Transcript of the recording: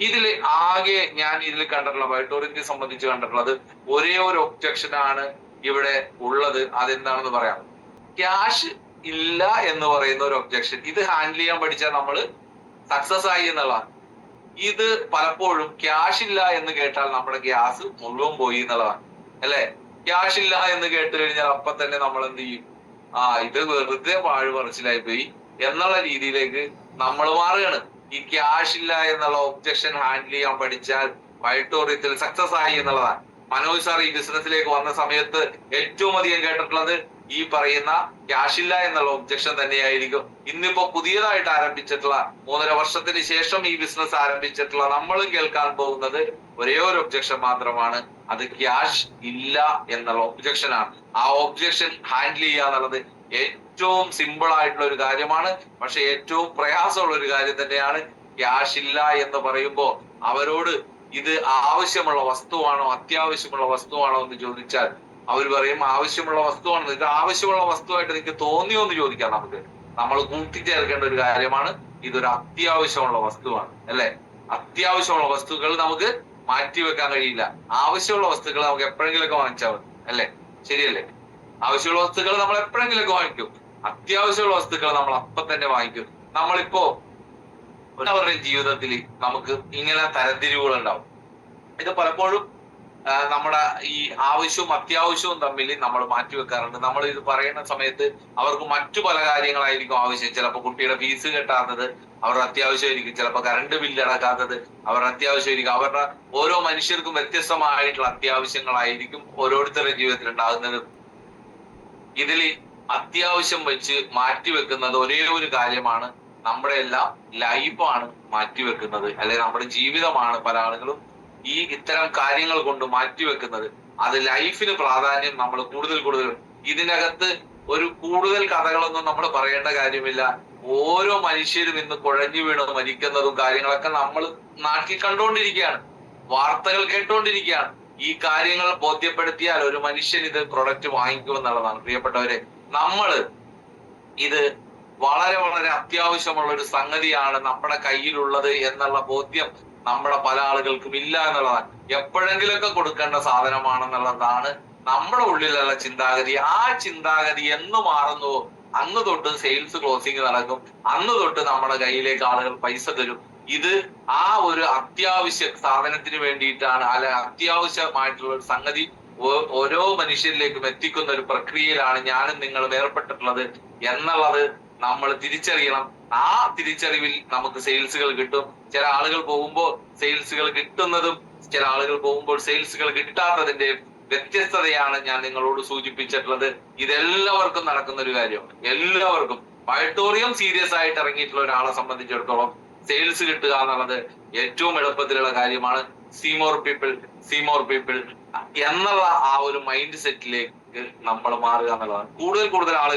ഇതിൽ ആകെ ഞാൻ ഇതിൽ കണ്ടിട്ടുള്ള വൈട്ടോറിയത്തെ സംബന്ധിച്ച് കണ്ടിട്ടുള്ളത് ഒരേ ഒരു ഒബ്ജക്ഷൻ ആണ് ഇവിടെ ഉള്ളത്. അതെന്താണെന്ന് പറയാം. ക്യാഷ് ഇല്ല എന്ന് പറയുന്ന ഒരു ഒബ്ജക്ഷൻ ഇത് ഹാൻഡിൽ ചെയ്യാൻ പഠിച്ചാൽ നമ്മൾ സക്സസ് ആയി എന്നുള്ളതാണ്. ഇത് പലപ്പോഴും ക്യാഷ് ഇല്ല എന്ന് കേട്ടാൽ നമ്മുടെ ഗ്യാസ് മുഴുവൻ പോയി എന്നുള്ളതാണ്. അല്ലെ? ക്യാഷ് ഇല്ല എന്ന് കേട്ട് കഴിഞ്ഞാൽ അപ്പൊ തന്നെ നമ്മൾ എന്ത് ചെയ്യും? ആ ഇത് വെറുതെ പാഴ് പറച്ചിലായി പോയി. എന്നുള്ള രീതിയിലേക്ക് നമ്മൾ മാറുകയാണ്. ഈ ക്യാഷ് ഇല്ല എന്നുള്ള ഒബ്ജക്ഷൻ ഹാൻഡിൽ ചെയ്യാൻ പഠിച്ചാൽ വൈട്ടോറിയത്തിൽ സക്സസ് ആയി എന്നുള്ളതാണ്. മനോജ് സാർ ഈ ബിസിനസ്സിലേക്ക് വന്ന സമയത്ത് ഏറ്റവും അധികം കേട്ടിട്ടുള്ളത് ഈ പറയുന്ന ക്യാഷ് ഇല്ല എന്നുള്ള ഒബ്ജക്ഷൻ തന്നെയായിരിക്കും. ഇന്നിപ്പോ പുതിയതായിട്ട് ആരംഭിച്ചിട്ടുള്ള മൂന്നര വർഷത്തിന് ശേഷം ഈ ബിസിനസ് ആരംഭിച്ചിട്ടുള്ള നമ്മളും കേൾക്കാൻ പോകുന്നത് ഒരേ ഒരു ഒബ്ജക്ഷൻ മാത്രമാണ്. അത് ക്യാഷ് ഇല്ല എന്നുള്ള ഒബ്ജക്ഷൻ ആണ്. ആ ഒബ്ജക്ഷൻ ഹാൻഡിൽ ചെയ്യുക എന്നുള്ളത് ഏറ്റവും സിമ്പിൾ ആയിട്ടുള്ള ഒരു കാര്യമാണ്. പക്ഷെ ഏറ്റവും പ്രയാസമുള്ള ഒരു കാര്യം തന്നെയാണ് ക്യാഷ് ഇല്ല എന്ന് പറയുമ്പോൾ അവരോട് ഇത് ആവശ്യമുള്ള വസ്തുവാണോ അത്യാവശ്യമുള്ള വസ്തുവാണോ എന്ന് ചോദിച്ചാൽ അവർ പറയും ആവശ്യമുള്ള വസ്തുവാണോ. ഇത് ആവശ്യമുള്ള വസ്തുവായിട്ട് എനിക്ക് തോന്നിയോ എന്ന് ചോദിക്കാം നമുക്ക്. നമ്മൾ കൂട്ടിച്ചേർക്കേണ്ട ഒരു കാര്യമാണ് ഇതൊരു അത്യാവശ്യമുള്ള വസ്തുവാണ് അല്ലെ? അത്യാവശ്യമുള്ള വസ്തുക്കൾ നമുക്ക് മാറ്റിവെക്കാൻ കഴിയില്ല. ആവശ്യമുള്ള വസ്തുക്കൾ നമുക്ക് എപ്പോഴെങ്കിലൊക്കെ വാങ്ങിച്ചാൽ മതി അല്ലെ? ശരിയല്ലേ? ആവശ്യമുള്ള വസ്തുക്കൾ നമ്മൾ എപ്പോഴെങ്കിലും വാങ്ങിക്കും. അത്യാവശ്യമുള്ള വസ്തുക്കൾ നമ്മൾ അപ്പൊ തന്നെ വാങ്ങിക്കും. നമ്മളിപ്പോ അവരുടെ ജീവിതത്തിൽ നമുക്ക് ഇങ്ങനെ തരംതിരിവുകൾ ഉണ്ടാവും. ഇത് പലപ്പോഴും നമ്മുടെ ഈ ആവശ്യവും അത്യാവശ്യവും തമ്മിൽ നമ്മൾ മാറ്റിവെക്കാറുണ്ട് നമ്മൾ ഇത് പറയുന്ന സമയത്ത് അവർക്ക് മറ്റു പല കാര്യങ്ങളായിരിക്കും ആവശ്യം. ചിലപ്പോൾ കുട്ടിയുടെ ഫീസ് കെട്ടാത്തത് അവരുടെ അത്യാവശ്യമായിരിക്കും. ചിലപ്പോൾ കറണ്ട് ബില്ല് അടക്കാത്തത് അവരുടെ അത്യാവശ്യമായിരിക്കും. അവരുടെ ഓരോ മനുഷ്യർക്കും വ്യത്യസ്തമായിട്ടുള്ള അത്യാവശ്യങ്ങളായിരിക്കും ഓരോരുത്തരുടെ ജീവിതത്തിൽ ഉണ്ടാകുന്നത്. ഇതിൽ അത്യാവശ്യം വെച്ച് മാറ്റിവെക്കുന്നത് ഒരേ ഒരു കാര്യമാണ്. നമ്മുടെ എല്ലാം ലൈഫാണ് മാറ്റിവെക്കുന്നത് അല്ലെ നമ്മുടെ ജീവിതമാണ് പല ആളുകളും ഈ ഇത്തരം കാര്യങ്ങൾ കൊണ്ട് മാറ്റിവെക്കുന്നത് അത് ലൈഫിന് പ്രാധാന്യം നമ്മൾ കൂടുതൽ കൂടുതൽ ഇതിനകത്ത് ഒരു കൂടുതൽ കഥകളൊന്നും നമ്മൾ പറയേണ്ട കാര്യമില്ല. ഓരോ മനുഷ്യരും ഇന്ന് കുഴഞ്ഞു വീണ് മരിക്കുന്നതും കാര്യങ്ങളൊക്കെ നമ്മൾ നാട്ടിൽ കണ്ടുകൊണ്ടിരിക്കുകയാണ്. വാർത്തകൾ കേട്ടുകൊണ്ടിരിക്കുകയാണ്. ഈ കാര്യങ്ങൾ ബോധ്യപ്പെടുത്തിയാൽ ഒരു മനുഷ്യൻ ഇത് പ്രൊഡക്റ്റ് വാങ്ങിക്കുമെന്നുള്ളതാണ് പ്രിയപ്പെട്ടവരെ നമ്മൾ ഇത് വളരെ വളരെ അത്യാവശ്യമുള്ള ഒരു സംഗതിയാണ് നമ്മുടെ കയ്യിലുള്ളത് എന്നുള്ള ബോധ്യം നമ്മുടെ പല ആളുകൾക്കും ഇല്ല എന്നുള്ളതാണ്. എപ്പോഴെങ്കിലൊക്കെ കൊടുക്കേണ്ട സാധനമാണെന്നുള്ളതാണ് നമ്മുടെ ഉള്ളിലുള്ള ചിന്താഗതി. ആ ചിന്താഗതി എന്ന് മാറുന്നുവോ? അന്ന് തൊട്ട് സെയിൽസ് ക്ലോസിംഗ് നടക്കും. അന്ന് തൊട്ട് നമ്മുടെ കയ്യിലേക്ക് ആളുകൾ പൈസ തരും. ഇത് ആ ഒരു അത്യാവശ്യ സാധനത്തിന് വേണ്ടിയിട്ടാണ് അല്ലെ അത്യാവശ്യമായിട്ടുള്ള ഒരു സംഗതി ഓരോ മനുഷ്യരിലേക്കും എത്തിക്കുന്ന ഒരു പ്രക്രിയയിലാണ് ഞാനും നിങ്ങളും ഏർപ്പെട്ടിട്ടുള്ളത് എന്നുള്ളത് നമ്മൾ തിരിച്ചറിയണം. ആ തിരിച്ചറിവിൽ നമുക്ക് സെയിൽസുകൾ കിട്ടും. ചില ആളുകൾ പോകുമ്പോൾ സെയിൽസുകൾ കിട്ടുന്നതും ചില ആളുകൾ പോകുമ്പോൾ സെയിൽസുകൾ കിട്ടാത്തതിന്റെ വ്യത്യസ്തതയാണ് ഞാൻ നിങ്ങളോട് സൂചിപ്പിച്ചിട്ടുള്ളത്. ഇതെല്ലാവർക്കും നടക്കുന്ന ഒരു കാര്യമാണ്. എല്ലാവർക്കും. വൈട്ടോറിയം സീരിയസ് ആയിട്ട് ഇറങ്ങിയിട്ടുള്ള ഒരാളെ സംബന്ധിച്ചിടത്തോളം സെയിൽസ് കിട്ടുക എന്നുള്ളത് ഏറ്റവും എളുപ്പത്തിലുള്ള കാര്യമാണ്. സീമോർ പീപ്പിൾ സീമോർ പീപ്പിൾ എന്നുള്ള ആ ഒരു മൈൻഡ് സെറ്റിലേക്ക് നമ്മൾ മാറുക എന്നുള്ളതാണ്. കൂടുതൽ കൂടുതൽ ആളുകൾ